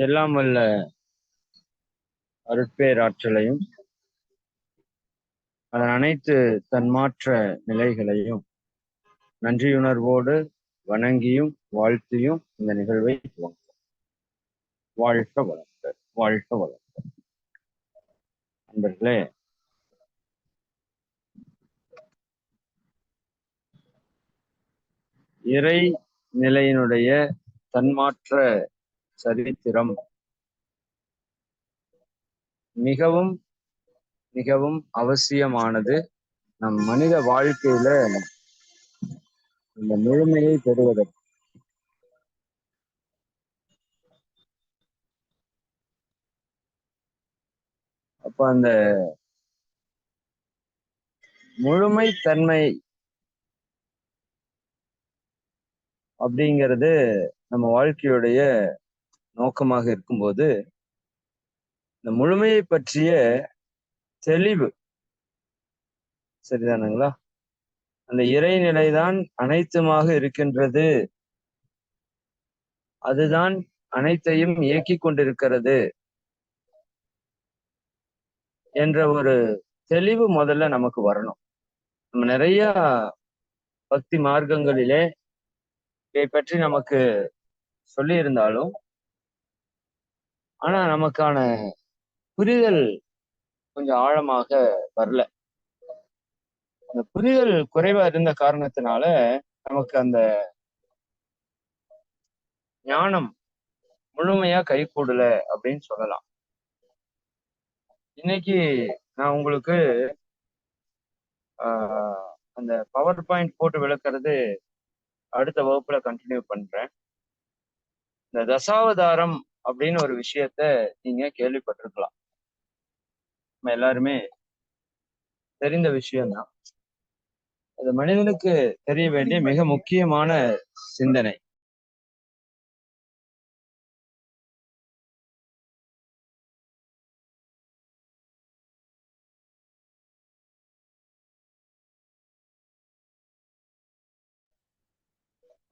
எல்லாம் வல்ல அருட்பேராற்றலையும் அதன் அனைத்து தன்மாற்ற நிலைகளையும் நன்றியுணர்வோடு வணங்கியும் வாழ்த்தியும் இந்த நிகழ்வை துவங்கும் வாழ்க வளர்க்க வாழ்க வளர்க்க நண்பர்களே இறை நிலையினுடைய தன்மாற்ற சரித்திரம். மிகவும் மிகவும் அவசியமானது நம் மனித வாழ்க்கையில இந்த முழுமையை பெறுவதற்கு. அப்ப அந்த முழுமை தன்மை அப்படிங்கிறது நம்ம வாழ்க்கையுடைய நோக்கமாக இருக்கும்போது இந்த முழுமையை பற்றிய தெளிவு சரிதானுங்களா? அந்த இறைநிலைதான் அனைத்துமாக இருக்கின்றது. அதுதான் அனைத்தையும் இயக்கி கொண்டிருக்கிறது என்ற ஒரு தெளிவு முதல்ல நமக்கு வரணும். நம்ம நிறைய பக்தி மார்க்கங்களிலே இதை பற்றி நமக்கு சொல்லி இருந்தாலும் ஆனா நமக்கான புரிதல் கொஞ்சம் ஆழமாக வரல. அந்த புரிதல் குறைவா இருந்த காரணத்தினால நமக்கு அந்த ஞானம் முழுமையா கை கூடல அப்படின்னு சொல்லலாம். இன்னைக்கு நான் உங்களுக்கு ஆஹ் அந்த பவர் பாயிண்ட் போட்டு விளக்குறது அடுத்த வகுப்புல கண்டினியூ பண்றேன். இந்த தசாவதாரம் அப்படின்னு ஒரு விஷயத்த நீங்க கேள்விப்பட்டிருக்கலாம். நம்ம எல்லாருமே தெரிந்த விஷயம்தான். அது மனிதனுக்கு தெரிய வேண்டிய மிக முக்கியமான சிந்தனை.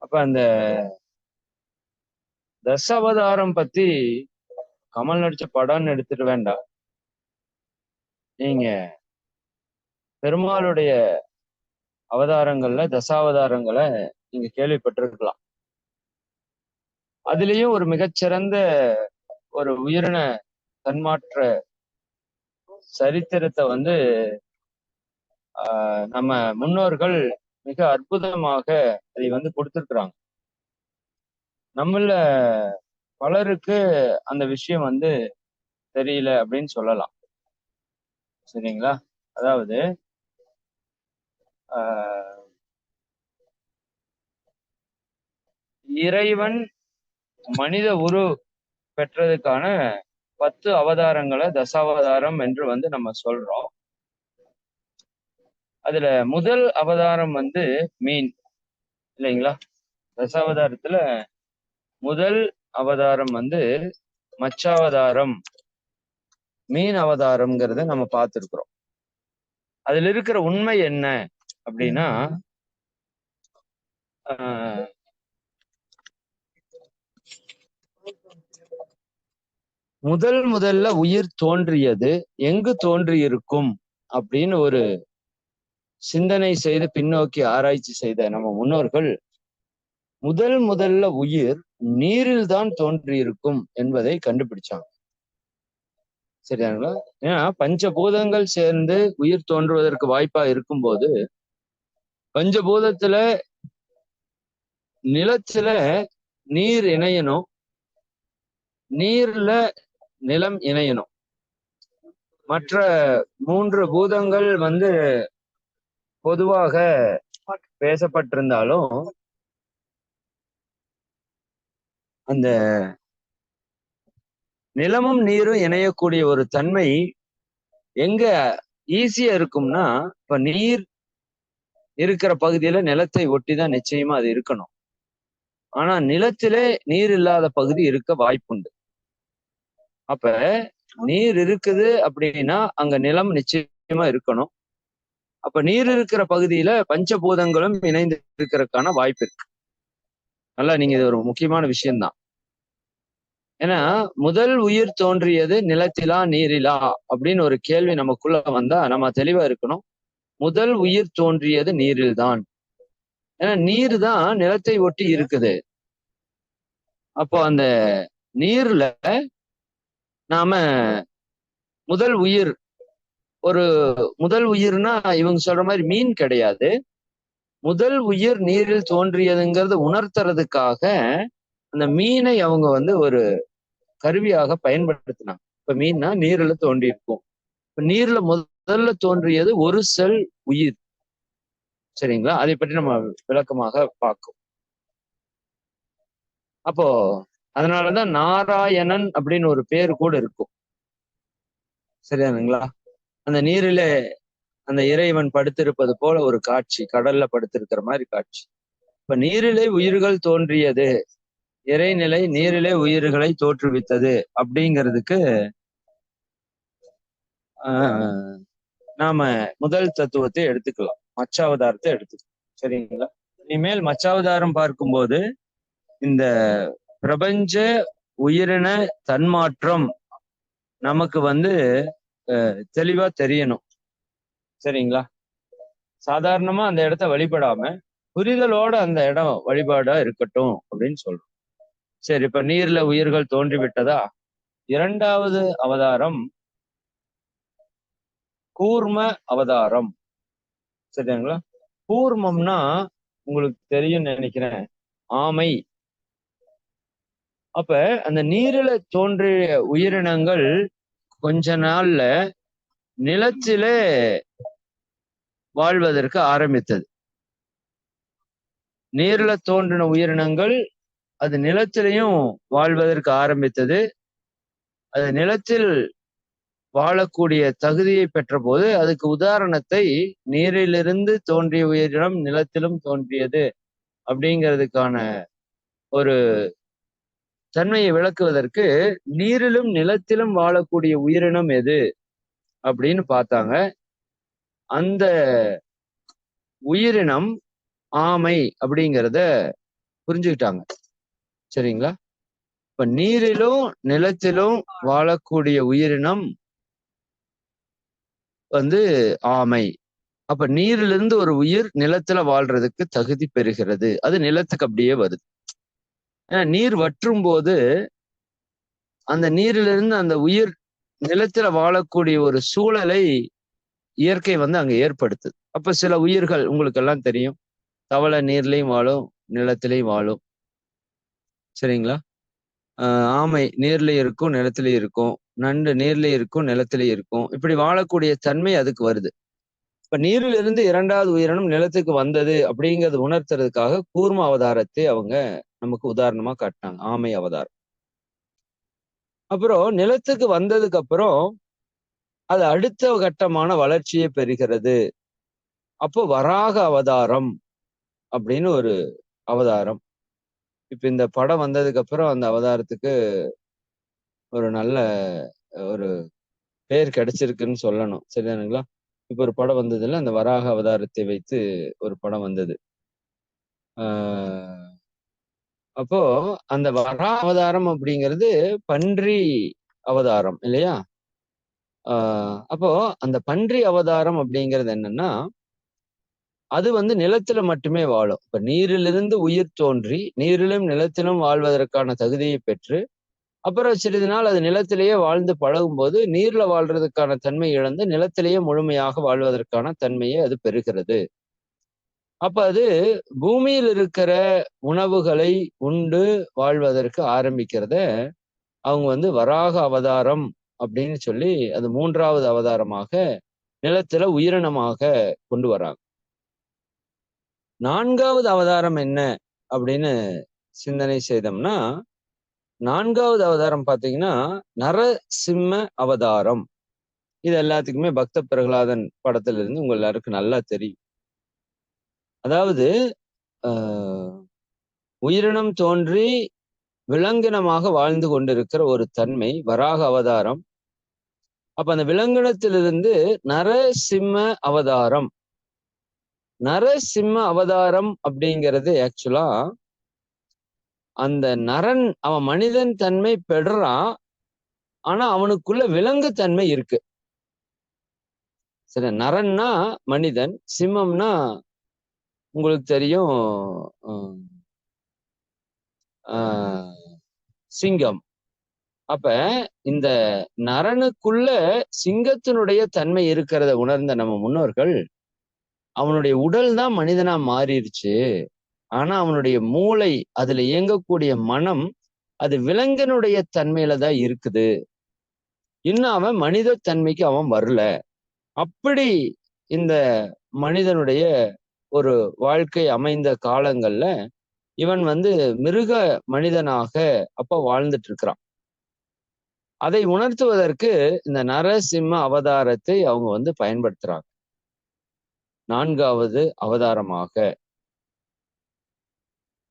அப்ப அந்த தசாவதாரம் பத்தி கமல் நடிச்ச படம்னு எடுத்துட்டு வேண்டாம் நீங்க பெருமாளுடைய அவதாரங்கள்ல தசாவதாரங்களை நீங்க கேள்விப்பட்டிருக்கலாம். அதுலயும் ஒரு மிகச்சிறந்த ஒரு உயிரின தன்மாற்ற சரித்திரத்தை வந்து ஆஹ் நம்ம முன்னோர்கள் மிக அற்புதமாக அதை வந்து கொடுத்திருக்கிறாங்க. நம்மள பலருக்கு அந்த விஷயம் வந்து தெரியல அப்படின்னு சொல்லலாம். சரிங்களா? அதாவது ஆஹ் இறைவன் மனித உரு பெற்றதுக்கான பத்து அவதாரங்களை தசாவதாரம் என்று வந்து நம்ம சொல்றோம். அதுல முதல் அவதாரம் வந்து மீன். இல்லைங்களா? தசாவதாரத்துல முதல் அவதாரம் வந்து மச்சாவதாரம். மீன் அவதாரம்ங்கிறத நம்ம பார்த்துருக்குறோம். அதுல இருக்கிற உண்மை என்ன அப்படின்னா ஆஹ் முதல் முதல்ல உயிர் தோன்றியது எங்கு தோன்றியிருக்கும் அப்படின்னு ஒரு சிந்தனை செய்து பின்னோக்கி ஆராய்ச்சி செய்த நம்ம முன்னோர்கள் முதல் முதல்ல உயிர் நீரில் தான் தோன்றியிருக்கும் என்பதை கண்டுபிடிச்சாங்க சரியாங்களா ஏன்னா பஞ்சபூதங்கள் சேர்ந்து உயிர் தோன்றுவதற்கு வாய்ப்பா இருக்கும்போது பஞ்சபூதத்துல நிலத்துல நீர் இணையணும் நீர்ல நிலம் இணையணும். மற்ற மூன்று பூதங்கள் வந்து பொதுவாக பேசப்பட்டிருந்தாலும் அந்த நிலமும் நீரும் இணையக்கூடிய ஒரு தன்மை எங்க ஈஸியா இருக்கும்னா இப்ப நீர் இருக்கிற பகுதியில நிலத்தை ஒட்டி தான் நிச்சயமா அது இருக்கணும். ஆனா நிலத்திலே நீர் இல்லாத பகுதி இருக்க வாய்ப்புண்டு. அப்ப நீர் இருக்குது அப்படின்னா அங்க நிலம் நிச்சயமா இருக்கணும். அப்ப நீர் இருக்கிற பகுதியில பஞ்சபூதங்களும் இணைந்து இருக்கிறதுக்கான வாய்ப்பு இருக்கு. நல்லா நீங்க இது ஒரு முக்கியமான விஷயம்தான். ஏன்னா முதல் உயிர் தோன்றியது நிலத்திலா நீரிலா அப்படின்னு ஒரு கேள்வி நமக்குள்ள வந்தா நம்ம தெளிவா இருக்கணும். முதல் உயிர் தோன்றியது நீரில்தான். ஏன்னா நீர் தான் நிலத்தை ஒட்டி இருக்குது. அப்போ அந்த நீர்ல நாம முதல் உயிர் ஒரு முதல் உயிர்னா இவங்க சொல்ற மாதிரி மீன் கிடையாது. முதல் உயிர் நீரில் தோன்றியதுங்கிறத உணர்த்துறதுக்காக அந்த மீனை அவங்க வந்து ஒரு கருவியாக பயன்படுத்தினாங்க. இப்ப மீன்னா நீர்ல தோன்றியிருக்கும். இப்ப நீர்ல முதல்ல தோன்றியது ஒரு செல் உயிர். சரிங்களா? அதை பற்றி நம்ம விளக்கமாக பார்க்கும். அப்போ அதனாலதான் நாராயணன் அப்படின்னு ஒரு பேர் கூட இருக்கும். சரியானுங்களா அந்த நீரிலே அந்த இறைவன் படுத்திருப்பது போல ஒரு காட்சி கடல்ல படுத்திருக்கிற மாதிரி காட்சி. இப்ப நீரிலே உயிர்கள் தோன்றியது. இறைநிலை நீரிலே உயிர்களை தோற்றுவித்தது அப்படிங்கிறதுக்கு ஆஹ் நாம முதல் தத்துவத்தை எடுத்துக்கலாம். மச்சாவதாரத்தை எடுத்துக்கலாம். சரிங்களா? இனிமேல் மச்சாவதாரம் பார்க்கும்போது இந்த பிரபஞ்ச உயிரின தன்மாற்றம் நமக்கு வந்து தெளிவா தெரியணும். சரிங்களா? சாதாரணமா அந்த இடத்த வழிபடாம புரிதலோட அந்த இடம் வழிபாடா இருக்கட்டும் அப்படின்னு சொல்றோம். சரி இப்ப நீர்ல உயிர்கள் தோன்றி விட்டதா இரண்டாவது அவதாரம் கூர்ம அவதாரம். சரிங்களா? கூர்மம்னா உங்களுக்கு தெரியும் நினைக்கிறேன். ஆமை. அப்ப அந்த நீரில தோன்றிய உயிரினங்கள் கொஞ்ச நாள்ல நிலத்திலே வாழ்வதற்கு ஆரம்பித்தது. நீர்ல தோன்றின உயிரினங்கள் அது நிலத்திலையும் வாழ்வதற்கு ஆரம்பித்தது. அது நிலத்தில் வாழக்கூடிய தகுதியை பெற்ற போது அதுக்கு உதாரணத்தை நீரிலிருந்து தோன்றிய உயிரினம் நிலத்திலும் தோன்றியது அப்படிங்கிறதுக்கான ஒரு தன்மையை விளக்குவதற்கு நீரிலும் நிலத்திலும் வாழக்கூடிய உயிரினம் எது? அப்படின்னு பார்த்தாங்க. அந்த உயிரினம் ஆமை அப்படிங்கிறத புரிஞ்சுக்கிட்டாங்க. சரிங்களா? இப்ப நீரிலும் நிலத்திலும் வாழக்கூடிய உயிரினம் வந்து ஆமை. அப்ப நீரிலிருந்து ஒரு உயிர் நிலத்துல வாழ்றதுக்கு தகுதி பெறுகிறது. அது நிலத்துக்கு அப்படியே வருது. ஏன்னா நீர் வற்றும் போது அந்த நீரிலிருந்து அந்த உயிர் நிலத்துல வாழக்கூடிய ஒரு சூழலை இயற்கை வந்து அங்க ஏற்படுத்துது. அப்ப சில உயிர்கள் உங்களுக்கு எல்லாம் தெரியும். தவளை நீர்லையும் வாழும் நிலத்திலையும் வாழும். சரிங்களா? ஆஹ் ஆமை நீர்லயும் இருக்கும் நிலத்திலயும் இருக்கும். நண்டு நீர்லயும் இருக்கும் நிலத்திலயும் இருக்கும். இப்படி வாழக்கூடிய தன்மை அதுக்கு வருது. இப்ப நீரில் இருந்து இரண்டாவது உயிரினம் நிலத்துக்கு வந்தது அப்படிங்கிறது உணர்த்துறதுக்காக கூர்ம அவதாரத்தை அவங்க நமக்கு உதாரணமா காட்டினாங்க. ஆமை அவதாரம். அப்புறம் நிலத்துக்கு வந்ததுக்கு அப்புறம் அது அடுத்த கட்டமான வளர்ச்சியை பெறுகிறது. அப்போ வராக அவதாரம் அப்படின்னு ஒரு அவதாரம். இப்ப இந்த படம் வந்ததுக்கு அப்புறம் அந்த அவதாரத்துக்கு ஒரு நல்ல ஒரு பேர் கிடைச்சிருக்குன்னு சொல்லணும். சரிதானுங்களா? இப்ப ஒரு படம் வந்ததுல அந்த வராக அவதாரத்தை வைத்து ஒரு படம் வந்தது. ஆஹ் அப்போ அந்த வரா அவதாரம் அப்படிங்கிறது பன்றி அவதாரம் இல்லையா? ஆஹ் அப்போ அந்த பன்றி அவதாரம் அப்படிங்கிறது என்னன்னா அது வந்து நிலத்துல மட்டுமே வாழும். இப்ப நீரிலிருந்து உயிர் தோன்றி நீரிலும் நிலத்திலும் வாழ்வதற்கான தகுதியை பெற்று அப்புறம் சிறிது நாள் அது நிலத்திலேயே வாழ்ந்து பழகும் போது நீர்ல வாழ்றதுக்கான தன்மை இழந்து நிலத்திலேயே முழுமையாக வாழ்வதற்கான தன்மையை அது பெறுகிறது. அப்ப அது பூமியில் இருக்கிற உணவுகளை உண்டு வாழ்வதற்கு ஆரம்பிக்கிறத அவங்க வந்து வராக அவதாரம் அப்படின்னு சொல்லி அது மூன்றாவது அவதாரமாக நிலத்துல உயிரினமாக கொண்டு வராங்க நான்காவது அவதாரம் என்ன அப்படின்னு சிந்தனை செய்தோம்னா நான்காவது அவதாரம் பாத்தீங்கன்னா நரசிம்ம அவதாரம். இது எல்லாத்துக்குமே பக்த பிரகலாதன் படத்துல இருந்து உங்க எல்லாருக்கும் நல்லா தெரியும். அதாவது ஆஹ் உயிரினம் தோன்றி விலங்கினமாக வாழ்ந்து கொண்டிருக்கிற ஒரு தன்மை வராக அவதாரம் அப்ப அந்த விலங்கினத்திலிருந்து நரசிம்ம அவதாரம். நரசிம்ம அவதாரம் அப்படிங்கிறது ஆக்சுவலா அந்த நரன் அவன் மனிதன் தன்மை பெடுறான் ஆனா அவனுக்குள்ள விலங்கு தன்மை இருக்கு. சரி நரன்னா மனிதன் சிம்மம்னா உங்களுக்கு தெரியும் சிங்கம். அப்ப இந்த நரனுக்குள்ள சிங்கத்தினுடைய தன்மை இருக்கிறத உணர்ந்த நம்ம முன்னோர்கள் அவனுடைய உடல் தான் மனிதனா மாறிடுச்சு. ஆனா அவனுடைய மூளை அதுல இயங்கக்கூடிய மனம் அது விலங்கனுடைய தன்மையில தான் இருக்குது. இன்னும் அவன் மனித தன்மைக்கு அவன் வரல. அப்படி இந்த மனிதனுடைய ஒரு வாழ்க்கை அமைந்த காலங்கள்ல இவன் வந்து மிருக மனிதனாக அப்ப வாழ்ந்துட்டு இருக்கிறான். அதை உணர்த்துவதற்கு இந்த நரசிம்ம அவதாரத்தை அவங்க வந்து பயன்படுத்துறாங்க. நான்காவது அவதாரமாக.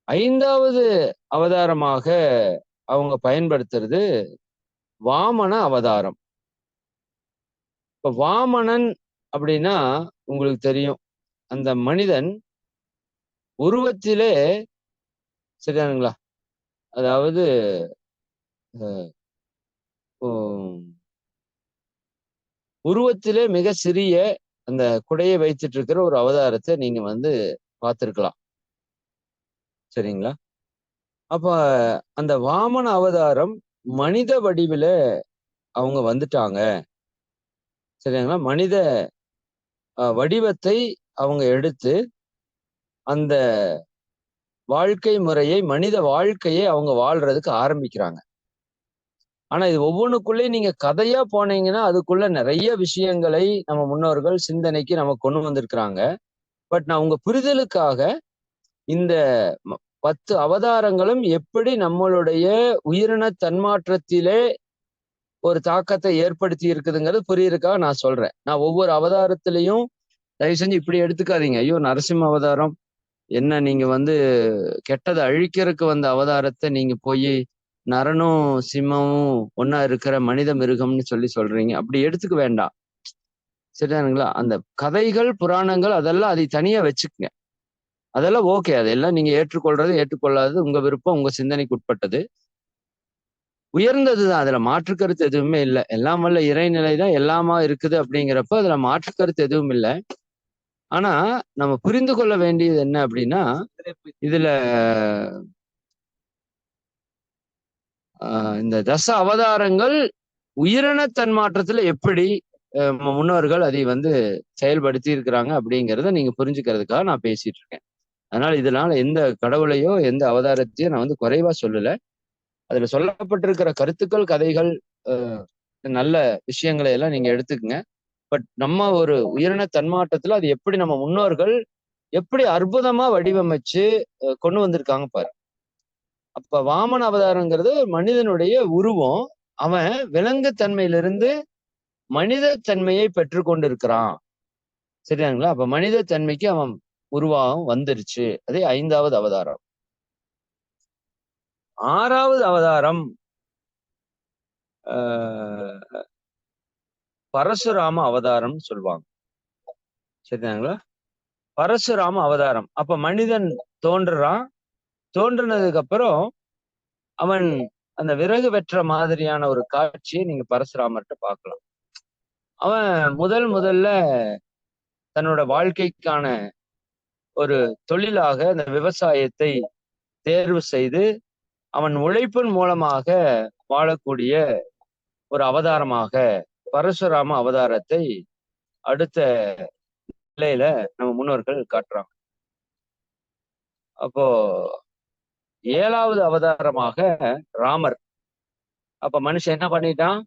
ஐந்தாவது அவதாரமாக அவங்க பயன்படுத்துறது வாமன அவதாரம். இப்ப வாமனன் அப்படின்னா உங்களுக்கு தெரியும். அந்த மனிதன் உருவத்திலே சரியானுங்களா அதாவது உருவத்திலே மிக சிறிய அந்த குடையை வைத்துட்டு இருக்கிற ஒரு அவதாரத்தை நீங்க வந்து பார்த்துருக்கலாம். சரிங்களா? அப்ப அந்த வாமன அவதாரம் மனித வடிவில அவங்க வந்துட்டாங்க. சரிங்களா? மனித வடிவத்தை அவங்க எடுத்து அந்த வாழ்க்கை முறையை மனித வாழ்க்கையை அவங்க வாழ்றதுக்கு ஆரம்பிக்கிறாங்க. ஆனா இது ஒவ்வொன்றுக்குள்ளேயும் நீங்க கதையா போனீங்கன்னா அதுக்குள்ள நிறைய விஷயங்களை நம்ம முன்னோர்கள் சிந்தனைக்கு நம்ம கொண்டு வந்திருக்கிறாங்க. பட் நான் உங்க புரிதலுக்காக இந்த பத்து அவதாரங்களும் எப்படி நம்மளுடைய உயிரின தன்மாற்றத்திலே ஒரு தாக்கத்தை ஏற்படுத்தி இருக்குதுங்கிறது புரியுறதுக்காக நான் சொல்றேன். நான் ஒவ்வொரு அவதாரத்திலையும் தயவு செஞ்சு இப்படி எடுத்துக்காதீங்க. ஐயோ நரசிம்ம அவதாரம். என்ன நீங்க வந்து கெட்டதை அழிக்கிறதுக்கு வந்த அவதாரத்தை நீங்க போய் நரனும் சிம்மமும் ஒன்னா இருக்கிற மனித மிருகம்னு சொல்லி சொல்றீங்க. அப்படி எடுத்துக்க வேண்டாம். சரிதானுங்களா? அந்த கதைகள் புராணங்கள் அதெல்லாம் அதை தனியா வச்சுக்கங்க. அதெல்லாம் ஓகே. அதெல்லாம் நீங்க ஏற்றுக்கொள்றது ஏற்றுக்கொள்ளாதது உங்க விருப்பம் உங்க சிந்தனைக்கு உட்பட்டது. உயர்ந்ததுதான். அதுல மாற்று கருத்து எதுவுமே இல்லை. எல்லாம் வல்ல இறைநிலை தான் எல்லாமா இருக்குது அப்படிங்கிறப்ப அதுல மாற்று கருத்து எதுவும் இல்லை. ஆனா நம்ம புரிந்து கொள்ள வேண்டியது என்ன அப்படின்னா இதுல இந்த தச அவதாரங்கள் உயிரின தன்மாற்றத்துல எப்படி முன்னோர்கள் அதை வந்து செயல்படுத்தி இருக்கிறாங்க அப்படிங்கிறத நீங்க புரிஞ்சுக்கிறதுக்காக நான் பேசிட்டு இருக்கேன். அதனால இதனால எந்த கடவுளையோ எந்த அவதாரத்தையோ நான் வந்து குறைவா சொல்லல. அதுல சொல்லப்பட்டிருக்கிற கருத்துக்கள் கதைகள் நல்ல விஷயங்களை எல்லாம் நீங்க எடுத்துக்கங்க. பட் நம்ம ஒரு உயிரின தன்மாற்றத்துல அது எப்படி நம்ம முன்னோர்கள் எப்படி அற்புதமா வடிவமைச்சு கொண்டு வந்திருக்காங்க பாரு. அப்ப வாமன அவதாரங்கிறது மனிதனுடைய உருவம். அவன் விலங்கு தன்மையிலிருந்து மனித தன்மையை பெற்று கொண்டு இருக்கிறான் சரியாங்களா அப்ப மனித தன்மைக்கு அவன் உருவாகம் வந்துருச்சு. அதே ஐந்தாவது அவதாரம். ஆறாவது அவதாரம் பரசுராம அவதாரம் சொல்லுவாங்க. சரிதாங்களா பரசுராம அவதாரம். அப்ப மனிதன் தோன்றுறான். தோன்றினதுக்கு அப்புறம் அவன் அந்த விறகு வெற்ற மாதிரியான ஒரு காட்சியை நீங்க பரசுராமர்கிட்ட பார்க்கலாம். அவன் முதல் முதல்ல தன்னோட வாழ்க்கைக்கான ஒரு தொழிலாக அந்த விவசாயத்தை தேர்வு செய்து அவன் உழைப்பின் மூலமாக வாழக்கூடிய ஒரு அவதாரமாக பரசுராம அவதாரத்தை அடுத்த நிலையில நம்ம முன்னோர்கள் காட்டுறாங்க. அப்போ ஏழாவது அவதாரமாக ராமர். அப்ப மனுஷன் என்ன பண்ணிட்டான்?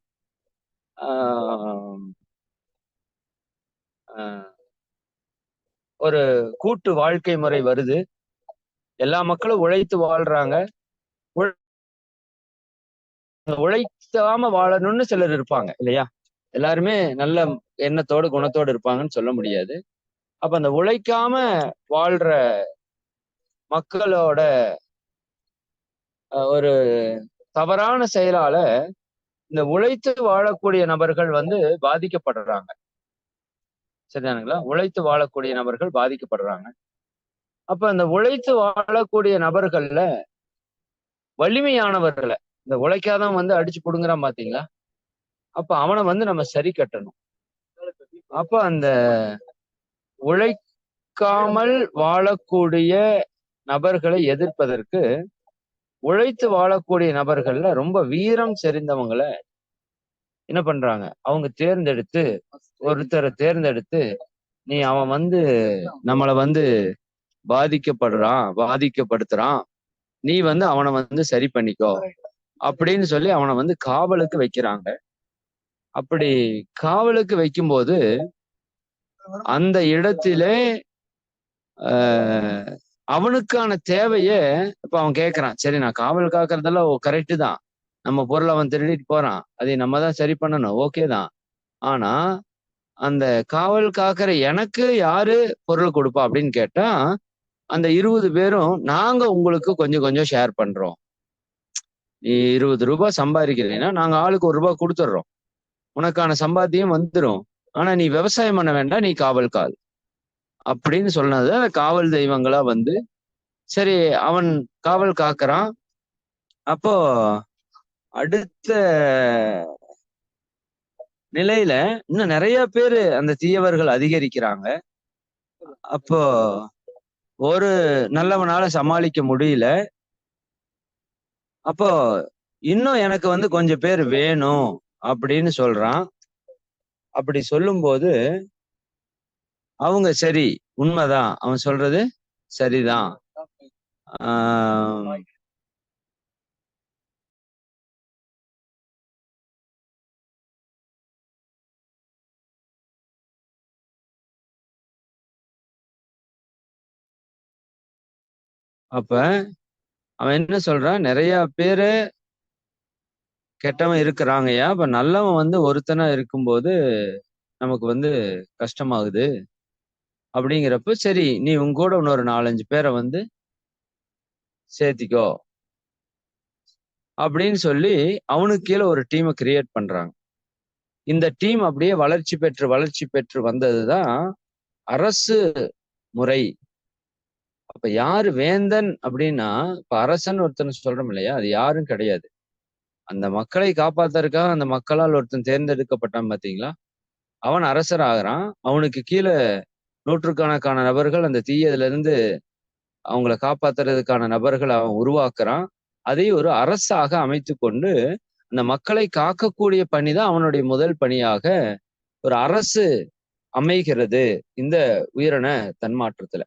ஒரு கூட்டு வாழ்க்கை முறை வருது. எல்லா மக்களும் உழைத்து வாழ்றாங்க. உழைக்காம வாழணும்னு சிலர் இருப்பாங்க இல்லையா? எல்லாருமே நல்ல எண்ணத்தோடு குணத்தோடு இருப்பாங்கன்னு சொல்ல முடியாது. அப்ப அந்த உழைக்காம வாழ்ற மக்களோட ஒரு தவறான செயலால இந்த உழைத்து வாழக்கூடிய நபர்கள் வந்து பாதிக்கப்படுறாங்க. சரிதானுங்களா? உழைத்து வாழக்கூடிய நபர்கள் பாதிக்கப்படுறாங்க. அப்ப அந்த உழைத்து வாழக்கூடிய நபர்கள்ல வலிமையானவர்களை இந்த உழைக்காதான் வந்து அடிச்சு புடுங்குறான் பாத்தீங்களா? அப்ப அவனை வந்து நம்ம சரி கட்டணும். அப்ப அந்த உழைக்காமல் வாழக்கூடிய நபர்களை எதிர்ப்பதற்கு உழைத்து வாழக்கூடிய நபர்கள்ல ரொம்ப வீரம் செறிந்தவங்கள என்ன பண்றாங்க? அவங்க தேர்ந்தெடுத்து ஒருத்தரை தேர்ந்தெடுத்து நீ அவன் வந்து நம்மளை வந்து பாதிக்கப்படுறான் பாதிக்கப்படுத்துறான். நீ வந்து அவனை வந்து சரி பண்ணிக்கோ. அப்படின்னு சொல்லி அவனை வந்து காவலுக்கு வைக்கிறாங்க. அப்படி காவலுக்கு வைக்கும்போது அந்த இடத்திலே அவனுக்கான தேவைய இப்ப அவன் கேட்கறான் சரி நான் காவல் காக்குறதெல்லாம் கரெக்டு தான். நம்ம பொருள் அவன் திருடிட்டு போறான். அதை நம்ம தான் சரி பண்ணணும். ஓகே தான். ஆனா அந்த காவல் காக்கிற எனக்கு யாரு பொருள் கொடுப்பா அப்படின்னு கேட்டா அந்த இருபது பேரும் நாங்க உங்களுக்கு கொஞ்சம் கொஞ்சம் ஷேர் பண்றோம். நீ இருபது ரூபாய் சம்பாதிக்கிறீங்கன்னா நாங்க ஆளுக்கு ஒரு ரூபாய் கொடுத்துட்றோம் உனக்கான சம்பாத்தியம் வந்துடும் ஆனா நீ விவசாயம் பண்ண வேண்டாம். நீ காவல் கால். அப்படின்னு சொன்னது காவல் தெய்வங்களா வந்து சரி அவன் காவல் காக்குறான். அப்போ அடுத்த நிலையில இன்னும் நிறைய பேரு அந்த தீயவர்கள் அதிகரிக்கிறாங்க. அப்போ ஒரு நல்லவனால சமாளிக்க முடியல. அப்போ இன்னும் எனக்கு வந்து கொஞ்சம் பேர் வேணும் அப்படின்னு சொல்றான். அப்படி சொல்லும்போது அவங்க சரி உண்மைதான். அவன் சொல்றது சரிதான். ஆஹ் அப்ப அவன் என்ன சொல்றான்? நிறைய பேரு கெட்டவன் இருக்கிறாங்கய்யா. அப்ப நல்லவன் வந்து ஒருத்தனா இருக்கும்போது நமக்கு வந்து கஷ்டமாகுது. அப்படிங்கிறப்ப சரி நீ உங்க கூட இன்னொரு நாலஞ்சு பேரை வந்து சேர்த்திக்கோ. அப்படின்னு சொல்லி அவனுக்கு கீழே ஒரு டீமை கிரியேட் பண்றாங்க. இந்த டீம் அப்படியே வளர்ச்சி பெற்று வளர்ச்சி பெற்று வந்ததுதான் அரசு முறை. அப்ப யாரு வேந்தன் அப்படின்னா இப்ப அரசன் ஒருத்தன் சொல்றோம் இல்லையா? அது யாரும் கிடையாது. அந்த மக்களை காப்பாத்துறதுக்காக அந்த மக்களால் ஒருத்தன் தேர்ந்தெடுக்கப்பட்டான் பாத்தீங்களா? அவன் அரசர் ஆகிறான் அவனுக்கு கீழே நூற்றுக்கணக்கான நபர்கள் அந்த தீயதுல இருந்து அவங்கள காப்பாத்துறதுக்கான நபர்கள் அவன் உருவாக்குறான். அதை ஒரு அரசாக அமைத்து கொண்டு அந்த மக்களை காக்கக்கூடிய பணி தான் அவனுடைய முதல் பணியாக ஒரு அரசு அமைகிறது இந்த உயிரின தன்மாற்றத்துல.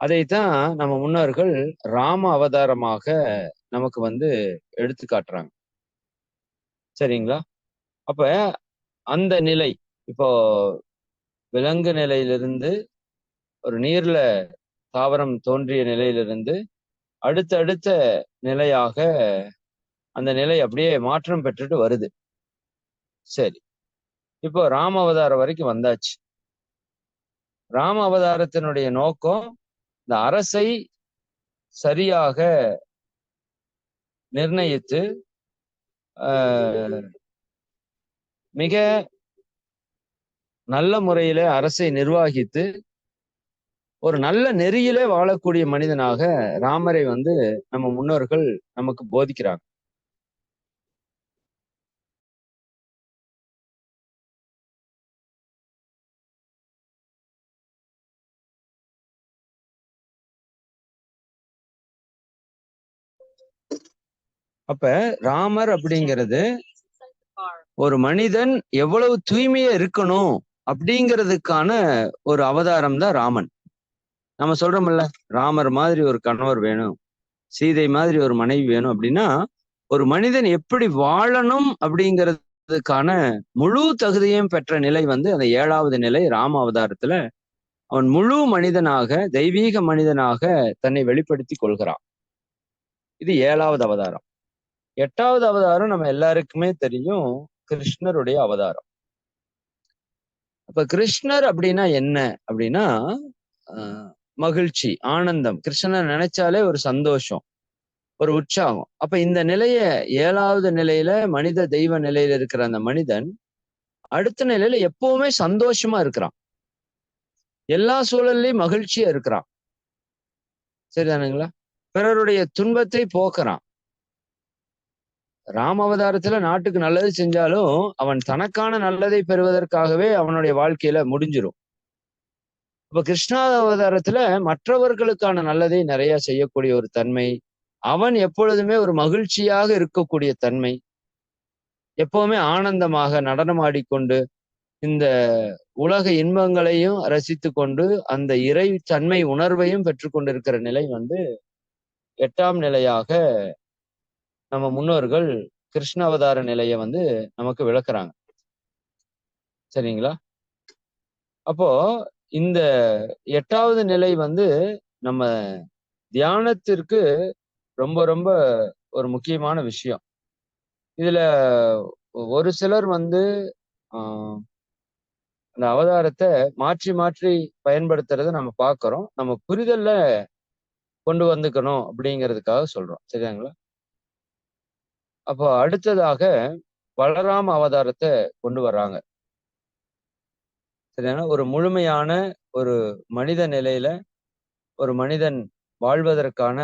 அதைத்தான் நம்ம முன்னோர்கள் ராம அவதாரமாக நமக்கு வந்து எடுத்து காட்டுறாங்க. சரிங்களா? அப்ப அந்த நிலை இப்போ விலங்கு நிலையிலிருந்து ஒரு நீர்ல தாவரம் தோன்றிய நிலையிலிருந்து அடுத்தடுத்த நிலையாக அந்த நிலை அப்படியே மாற்றம் பெற்றுட்டு வருது. சரி. இப்போ ராம அவதாரம் வரைக்கும் வந்தாச்சு. ராம அவதாரத்தினுடைய நோக்கம் இந்த அரசை சரியாக நிர்ணயித்து மிக நல்ல முறையில அரசை நிர்வாகித்து ஒரு நல்ல நெறியிலே வாழக்கூடிய மனிதனாக ராமரை வந்து நம்ம முன்னோர்கள் நமக்கு போதிக்கிறாங்க. அப்ப ராமர் அப்படிங்கிறது ஒரு மனிதன் எவ்வளவு தூய்மையா இருக்கணும் அப்படிங்கிறதுக்கான ஒரு அவதாரம் தான் ராமன். நம்ம சொல்றோம்ல ராமர் மாதிரி ஒரு கணவர் வேணும் சீதை மாதிரி ஒரு மனைவி வேணும் அப்படின்னா ஒரு மனிதன் எப்படி வாழணும் அப்படிங்கிறதுக்கான முழு தகுதியும் பெற்ற நிலை வந்து அந்த ஏழாவது நிலை ராம அவதாரத்துல அவன் முழு மனிதனாக தெய்வீக மனிதனாக தன்னை வெளிப்படுத்தி கொள்கிறான். இது ஏழாவது அவதாரம். எட்டாவது அவதாரம் நம்ம எல்லாருக்குமே தெரியும் கிருஷ்ணருடைய அவதாரம். அப்ப கிருஷ்ணர் அப்படின்னா என்ன? அப்படின்னா ஆஹ், மகிழ்ச்சி ஆனந்தம். கிருஷ்ணனை நினைச்சாலே ஒரு சந்தோஷம் ஒரு உற்சாகம். அப்ப இந்த நிலைய ஏழாவது நிலையில மனித தெய்வ நிலையில இருக்கிற அந்த மனிதன் அடுத்த நிலையில எப்பவுமே சந்தோஷமா இருக்கிறான். எல்லா சூழல்லையும் மகிழ்ச்சியா இருக்கிறான். சரிதானுங்களா? பிறருடைய துன்பத்தை போக்குறான். ராம அவதாரத்துல நாட்டுக்கு நல்லது செஞ்சாலும் அவன் தனக்கான நல்லதை பெறுவதற்காகவே அவனுடைய வாழ்க்கையில முடிஞ்சிடும் இப்ப கிருஷ்ணா அவதாரத்துல மற்றவர்களுக்கான நல்லதை நிறைய செய்யக்கூடிய ஒரு தன்மை அவன் எப்பொழுதுமே ஒரு மகிழ்ச்சியாக இருக்கக்கூடிய தன்மை எப்பவுமே ஆனந்தமாக நடனம் ஆடிக்கொண்டு இந்த உலக இன்பங்களையும் ரசித்து கொண்டு அந்த இறை தன்மை உணர்வையும் பெற்றுக்கொண்டிருக்கிற நிலை வந்து எட்டாம் நிலையாக நம்ம முன்னோர்கள் கிருஷ்ண அவதார நிலையை வந்து நமக்கு விளக்குறாங்க. சரிங்களா? அப்போ இந்த எட்டாவது நிலை வந்து நம்ம தியானத்திற்கு ரொம்ப ரொம்ப ஒரு முக்கியமான விஷயம். இதுல ஒரு சிலர் வந்து ஆஹ் அந்த அவதாரத்தை மாற்றி மாற்றி பயன்படுத்துறத நம்ம பார்க்கிறோம். நம்ம புரிதல்ல கொண்டு வந்துக்கணும் அப்படிங்கிறதுக்காக சொல்றோம். சரியாங்களா? அப்போ அடுத்ததாக பலராம அவதாரத்தை கொண்டு வர்றாங்க. சரியான ஒரு முழுமையான ஒரு மனித நிலையில ஒரு மனிதன் வாழ்வதற்கான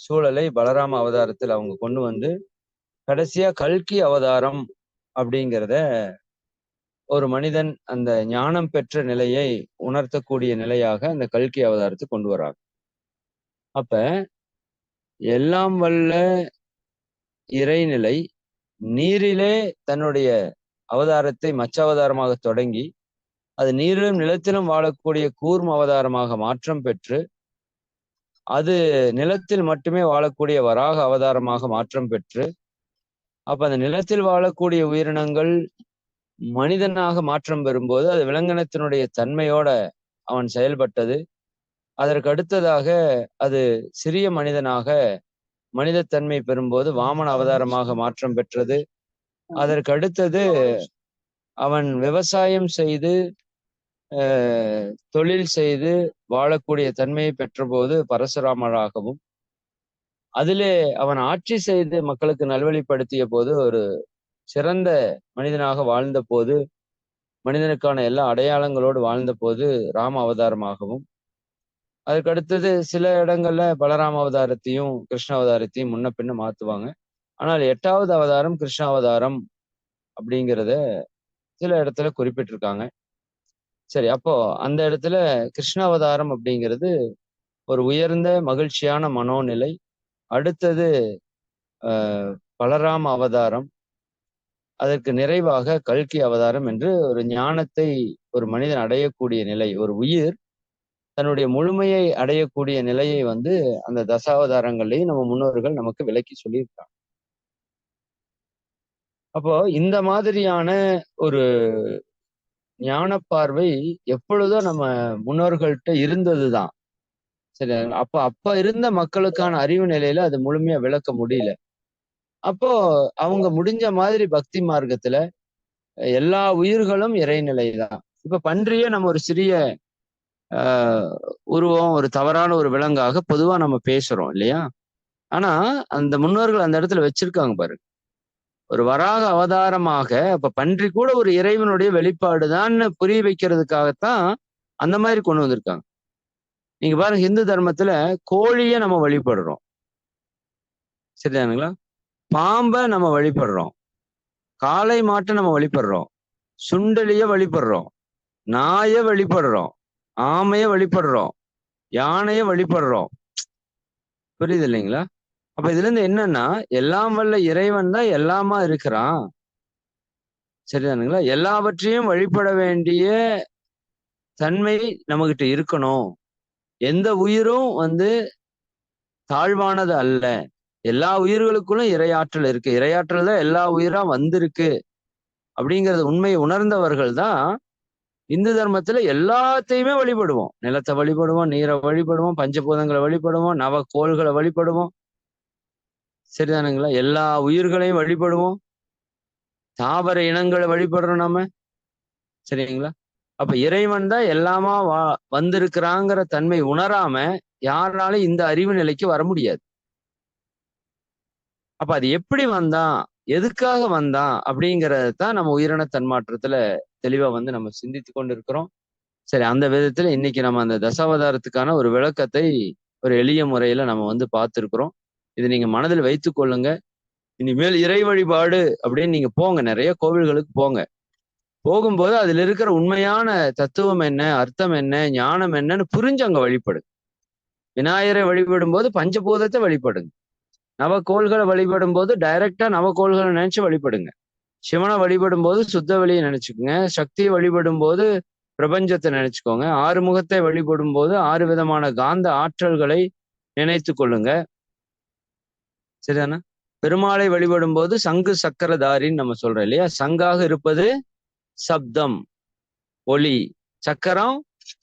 சூழலை பலராம அவதாரத்தில் அவங்க கொண்டு வந்து கடைசியா கல்கி அவதாரம் அப்படிங்கிறத ஒரு மனிதன் அந்த ஞானம் பெற்ற நிலையை உணர்த்தக்கூடிய நிலையாக அந்த கல்கி அவதாரத்தை கொண்டு வர்றாங்க. அப்ப எல்லாம் வல்ல இறைநிலை நீரிலே தன்னுடைய அவதாரத்தை மச்ச அவதாரமாக தொடங்கி அது நீரிலும் நிலத்திலும் வாழக்கூடிய கூர்ம அவதாரமாக மாற்றம் பெற்று அது நிலத்தில் மட்டுமே வாழக்கூடிய வராக அவதாரமாக மாற்றம் பெற்று அப்ப அந்த நிலத்தில் வாழக்கூடிய உயிரினங்கள் மனிதனாக மாற்றம் பெறும்போது அது விலங்கினத்தினுடைய தன்மையோட அவன் செயல்பட்டது. அதற்கு அடுத்ததாக அது சிறிய மனிதனாக மனிதத்தன்மை பெறும்போது வாமன அவதாரமாக மாற்றம் பெற்றது. அதற்கு அடுத்தது அவன் விவசாயம் செய்து தொழில் செய்து வாழக்கூடிய தன்மையை பெற்றபோது பரசுராமராகவும் அதிலே அவன் ஆட்சி செய்து மக்களுக்கு நல்வழிப்படுத்திய போது ஒரு சிறந்த மனிதனாக வாழ்ந்த போது மனிதனுக்கான எல்லா அடையாளங்களோடு வாழ்ந்த போது ராம அவதாரமாகவும் அதுக்கு அடுத்தது சில இடங்கள்ல பலராம அவதாரத்தையும் கிருஷ்ண அவதாரத்தையும் முன்ன பின்ன மாத்துவாங்க. ஆனால் எட்டாவது அவதாரம் கிருஷ்ண அவதாரம் அப்படிங்கிறத சில இடத்துல குறிப்பிட்டிருக்காங்க. சரி அப்போ அந்த இடத்துல கிருஷ்ண அவதாரம் அப்படிங்கிறது ஒரு உயர்ந்த மகிழ்ச்சியான மனோநிலை. அடுத்தது ஆஹ் பலராம அவதாரம். அதற்கு நிறைவாக கல்கி அவதாரம் என்று ஒரு ஞானத்தை ஒரு மனிதன் அடையக்கூடிய நிலை ஒரு உயிர். தன்னுடைய முழுமையை அடையக்கூடிய நிலையை வந்து அந்த தசாவதாரங்களையும் நம்ம முன்னோர்கள் நமக்கு விளக்கி சொல்லியிருக்காங்க. அப்போ இந்த மாதிரியான ஒரு ஞான பார்வை எப்பொழுதோ நம்ம முன்னோர்கள்ட்ட இருந்ததுதான். சரி அப்ப அப்ப இருந்த மக்களுக்கான அறிவு நிலையில அது முழுமையா விளக்க முடியல. அப்போ அவங்க முடிஞ்ச மாதிரி பக்தி மார்க்கத்துல எல்லா உயிர்களும் இறைநிலை தான் இப்ப பன்றியே நம்ம ஒரு சிறிய உருவம் ஒரு தவறான ஒரு விலங்காக பொதுவா நம்ம பேசுறோம் இல்லையா? ஆனா அந்த முன்னோர்கள் அந்த இடத்துல வச்சிருக்காங்க பாருங்க ஒரு வராக அவதாரமாக அப்ப பன்றி கூட ஒரு இறைவனுடைய வெளிப்பாடுதான்னு புரிய வைக்கிறதுக்காகத்தான் அந்த மாதிரி கொண்டு வந்திருக்காங்க. நீங்க பாருங்க இந்து தர்மத்துல கோழிய நம்ம வழிபடுறோம். சரிதானுங்களா பாம்பை நம்ம வழிபடுறோம். காளை மாட்டை நம்ம வழிபடுறோம். சுண்டலிய வழிபடுறோம். நாய வழிபடுறோம். ஆமைய வழிபடுறோம். யானைய வழிபடுறோம். புரியுது இல்லைங்களா? அப்ப இதுல இருந்து என்னன்னா எல்லாம் வல்ல இறைவன் தான் எல்லாமா இருக்கிறான். சரிதானுங்களா? எல்லாவற்றையும் வழிபட வேண்டிய தன்மை நம்மகிட்ட இருக்கணும். எந்த உயிரும் வந்து தாழ்வானது அல்ல. எல்லா உயிர்களுக்குள்ளும் இரையாற்றல் இருக்கு. இரையாற்றல் தான் எல்லா உயிரா வந்திருக்கு. அப்படிங்கறது உண்மையை உணர்ந்தவர்கள் தான் இந்து தர்மத்துல எல்லாத்தையுமே வழிபடுவோம். நிலத்தை வழிபடுவோம் நீரை வழிபடுவோம் பஞ்சபூதங்களை வழிபடுவோம் நவ கோள்களை வழிபடுவோம். சரிதானுங்களா? எல்லா உயிர்களையும் வழிபடுவோம். தாவர இனங்களை வழிபடுறோம் நாம. சரிங்களா? அப்ப இறைவன் தான் எல்லாமா வா வந்திருக்கிறாங்கிற தன்மை உணராம யாராலும் இந்த அறிவு நிலைக்கு வர முடியாது. அப்ப அது எப்படி வந்தான்? எதுக்காக வந்தான்? அப்படிங்கறத தான் நம்ம உயிரின தன்மாற்றத்துல தெளிவா வந்து நம்ம சிந்தித்து கொண்டு இருக்கிறோம் சரி அந்த விதத்துல இன்னைக்கு நம்ம அந்த தசாவதாரத்துக்கான ஒரு விளக்கத்தை ஒரு எளிய முறையில நம்ம வந்து பார்த்துருக்குறோம். இது நீங்க மனதில் வைத்து கொள்ளுங்க. இனிமேல் இறை வழிபாடு அப்படின்னு நீங்க போங்க. நிறைய கோவில்களுக்கு போங்க. போகும்போது அதுல இருக்கிற உண்மையான தத்துவம் என்ன அர்த்தம் என்ன ஞானம் என்னன்னு புரிஞ்சு அங்க வழிபடுங்க. விநாயகரை வழிபடும் போது பஞ்சபூதத்தை வழிபடுங்க. நவக்கோள்களை வழிபடும் போது டைரக்டா நவக்கோள்களை நினைச்சு வழிபடுங்க. சிவனை வழிபடும் போது சுத்த வெளியை நினைச்சுக்கோங்க. சக்தியை வழிபடும் போது பிரபஞ்சத்தை நினைச்சுக்கோங்க. ஆறு முகத்தை வழிபடும் போது ஆறு விதமான காந்த ஆற்றல்களை நினைத்து கொள்ளுங்க. சரிதானா? பெருமாளை வழிபடும் போது சங்கு சக்கரதாரின்னு நம்ம சொல்றோம் இல்லையா? சங்காக இருப்பது சப்தம் ஒளி சக்கரம்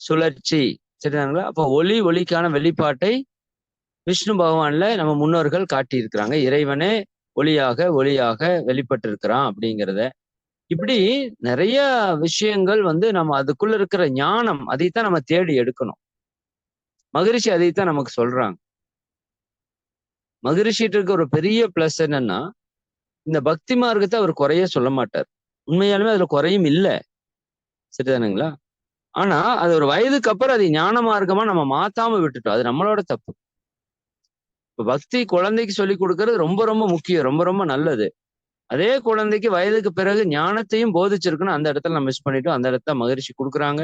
சுழற்சி. சரிதானுங்களா? அப்போ ஒளி ஒளிக்கான வெளிப்பாட்டை விஷ்ணு பகவான்ல நம்ம முன்னோர்கள் காட்டியிருக்கிறாங்க. இறைவனே ஒளியாக ஒளியாக வெளிப்பட்டிருக்கிறான் அப்படிங்கிறத. இப்படி நிறைய விஷயங்கள் வந்து நம்ம அதுக்குள்ள இருக்கிற ஞானம் அதைத்தான் நம்ம தேடி எடுக்கணும். மகரிஷி அதைத்தான் நமக்கு சொல்றாங்க. மகரிஷிட்டு இருக்க ஒரு பெரிய பிளஸ் என்னன்னா இந்த பக்தி மார்க்கத்தை அவர் குறைய சொல்ல மாட்டார். உண்மையாலுமே அதுல குறையும் இல்லை. சரிதானுங்களா? ஆனா அது ஒரு வயதுக்கு அப்புறம் அது ஞான மார்க்கமா நம்ம மாத்தாம விட்டுட்டோம். அது நம்மளோட தப்பு. இப்ப பக்தி குழந்தைக்கு சொல்லி கொடுக்கறது ரொம்ப ரொம்ப முக்கியம் ரொம்ப ரொம்ப நல்லது. அதே குழந்தைக்கு வயதுக்கு பிறகு ஞானத்தையும் போதிச்சிருக்குன்னு அந்த இடத்துல நம்ம மிஸ் பண்ணிட்டோம். அந்த இடத்த மகிழ்ச்சி கொடுக்குறாங்க.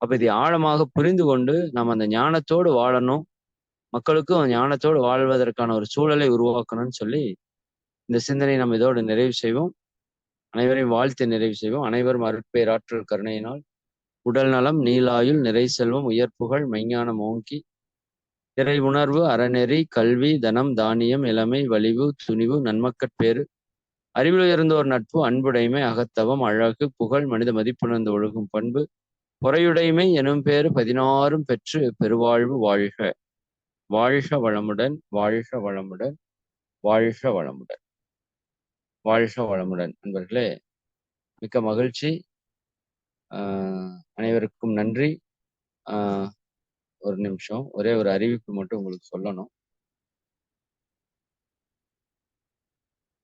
அப்ப இதை ஆழமாக புரிந்து கொண்டு நம்ம அந்த ஞானத்தோடு வாழணும். மக்களுக்கும் ஞானத்தோடு வாழ்வதற்கான ஒரு சூழலை உருவாக்கணும்னு சொல்லி இந்த சிந்தனை நம்ம இதோடு நிறைவு செய்வோம். அனைவரையும் வாழ்த்து நிறைவு செய்வோம். அனைவரும் அருட்பேராற்றல் கருணையினால் உடல் நலம் நீலாயுள் நிறை செல்வம் உயர்ப்புகள் மெய்ஞானம் ஓங்கி இறை உணர்வு அறநெறி கல்வி தனம் தானியம் இளமை வலிவு துணிவு நன்மக்கட்பேறு அறிவில் உயர்ந்தோர் நட்பு அன்புடைமை அகத்தவம் அழகு புகழ் மனித மதிப்புணர்ந்து ஒழுகும் பண்பு. பொறையுடைமை எனும் பேறு பதினாறும் பெற்று பெருவாழ்வு வாழ்க. வாழ்க வளமுடன் வாழ்க வளமுடன் வாழ்க வளமுடன். வாழ்க வளமுடன். நண்பர்களே மிக்க மகிழ்ச்சி. ஆஹ் அனைவருக்கும் நன்றி. ஆஹ் ஒரு நிமிஷம். ஒரே ஒரு அறிவிப்பு மட்டும் உங்களுக்கு சொல்லணும்.